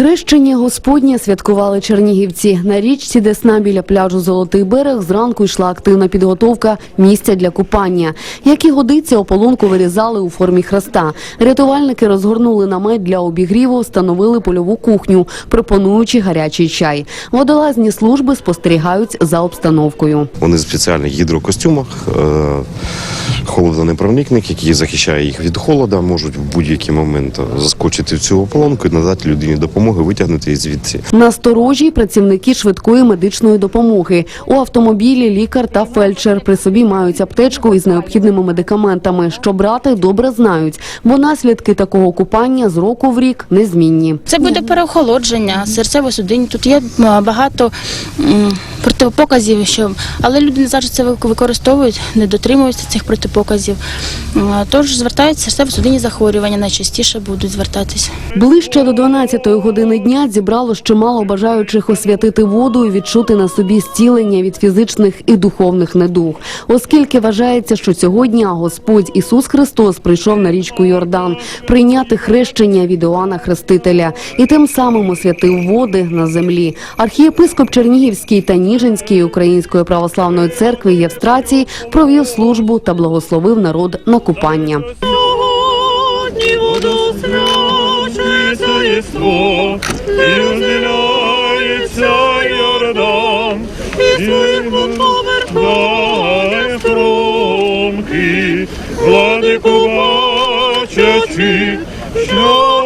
Хрещення Господнє святкували чернігівці. На річці Десна біля пляжу Золотий берег зранку йшла активна підготовка місця для купання. Як і годиться, ополонку вирізали у формі хреста. Рятувальники розгорнули намет для обігріву, встановили польову кухню, пропонуючи гарячий чай. Водолазні служби спостерігають за обстановкою. Вони в спеціальних гідрокостюмах, е, холодонепроникник, який захищає їх від холода, можуть в будь-який момент заскочити в цю ополонку і надати людині допомоги, витягнути її звідси. Насторожі працівники швидкої медичної допомоги. У автомобілі лікар та фельдшер при собі мають аптечку із необхідними медикаментами. Що брати добре знають, бо наслідки такого купання з року в рік незмінні. Це буде переохолодження, серцево-судинні. Тут є багато протипоказів, що але люди не завжди це використовують, не дотримуються цих протипоказів. Тож звертаються серцево-судинні захворювання, найчастіше будуть звертатися. Ближче до 12-ї години дня зібрало чимало бажаючих освятити воду і відчути на собі зцілення від фізичних і духовних недуг, оскільки вважається, що сьогодні Господь Ісус Христос прийшов на річку Йордан прийняти хрещення від Іоанна Хрестителя і тим самим освятив води на землі. Архієпископ Чернігівський та Ніжинський Української православної церкви Євстрації провів службу та благословив народ на купання. Сьогодні воду єство, і розділяється Йордан, і своїх вод повертає хромки, владику бачачи, що.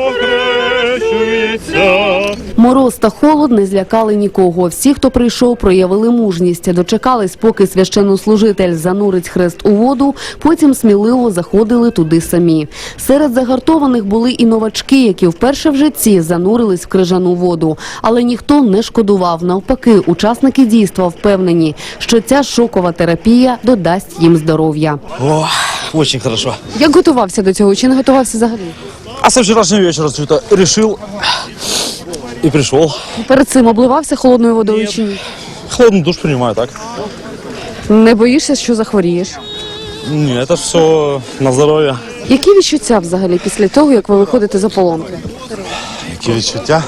Мороз та холод не злякали нікого. Всі, хто прийшов, проявили мужність. Дочекались, поки священнослужитель занурить хрест у воду, потім сміливо заходили туди самі. Серед загартованих були і новачки, які вперше в житті занурились в крижану воду. Але ніхто не шкодував. Навпаки, учасники дійства впевнені, що ця шокова терапія додасть їм здоров'я. О, очень хорошо. Як готувався до цього? Чи не готувався взагалі? А со вчерашнего вечера что-то решил и пришел. Перед цим обливався холодною водою чи ні? Холодный душ принимаю, так? Не боїшся, що захворієш? Не, это все на здоровье. Які відчуття взагалі після того, як ви виходите з ополонки? Які відчуття?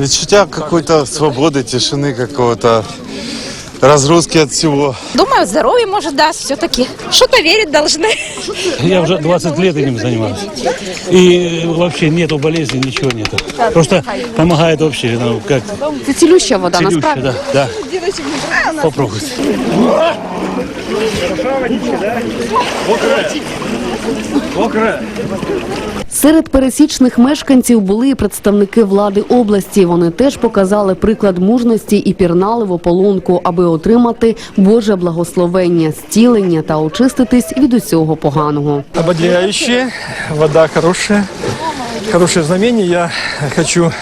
Відчуття какой-то свободи, тишини, какого-то разгрузки от всего. Думаю, здоровье может даст все-таки. Что-то верить должны. Я уже 20 лет этим занимаюсь. И вообще нету болезни, ничего нету. Просто помогает вообще, ну, как Это целющая вода, целющая, да, да. Попробуйте. Серед пересічних мешканців були і представники влади області. Вони теж показали приклад мужності і пірнали в ополонку, аби отримати Боже благословення, зцілення та очиститись від усього поганого. ободряющее, вода хорошая, хорошее знамение. Я хочу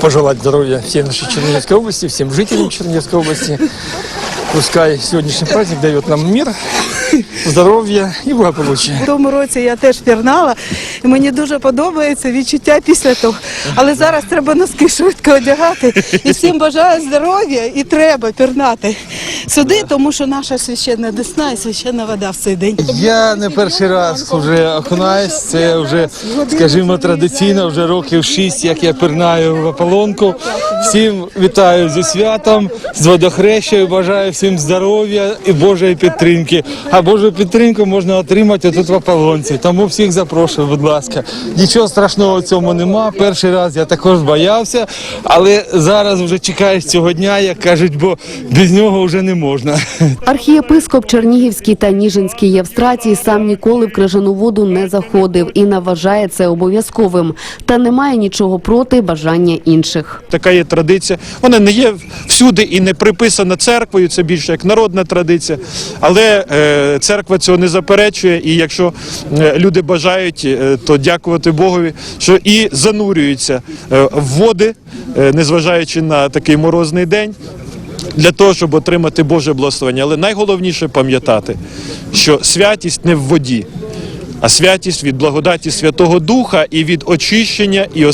пожелать здоровья всей нашей Черниговской области, всем жителям Черниговской области. Пускай сьогоднішній праздник дає нам мир, здоров'я і благополуччя. В тому році я теж пірнала, і мені дуже подобається відчуття після того. Але зараз треба носки швидко одягати. І всім бажаю здоров'я і треба пірнати сюди, тому що наша священна десна і священна вода в цей день. Я не перший раз вже окунаюсь, це вже, скажімо, традиційно, вже років шість, як я пірнаю в ополонку. Всім вітаю зі святом, з водохрещею, бажаю всім здоров'я і Божої підтримки. А Божу підтримку можна отримати тут в ополонці. Тому всіх запрошую, будь ласка. Нічого страшного в цьому нема. Перший раз я також боявся, але зараз вже чекаю цього дня, як кажуть, бо без нього вже не можна. Архієпископ Чернігівський та Ніжинський Євстратій сам ніколи в крижану воду не заходив і не вважає це обов'язковим. Та немає нічого проти бажання інших. така є традиція. Вона не є всюди і не приписана церквою, це більше як народна традиція. Але е, церква цього не заперечує, і якщо е, люди бажають, е, то дякувати Богові, що і занурюються е, в води, е, незважаючи на такий морозний день. Для того, щоб отримати Боже благословення. Але найголовніше пам'ятати, що святість не в воді, а святість від благодаті Святого Духа і від очищення і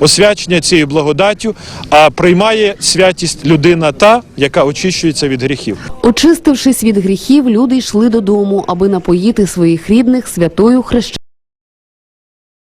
освячення цією благодаттю, а приймає святість людина та, яка очищується від гріхів. Очистившись від гріхів, люди йшли додому, аби напоїти своїх рідних святою хрещеною.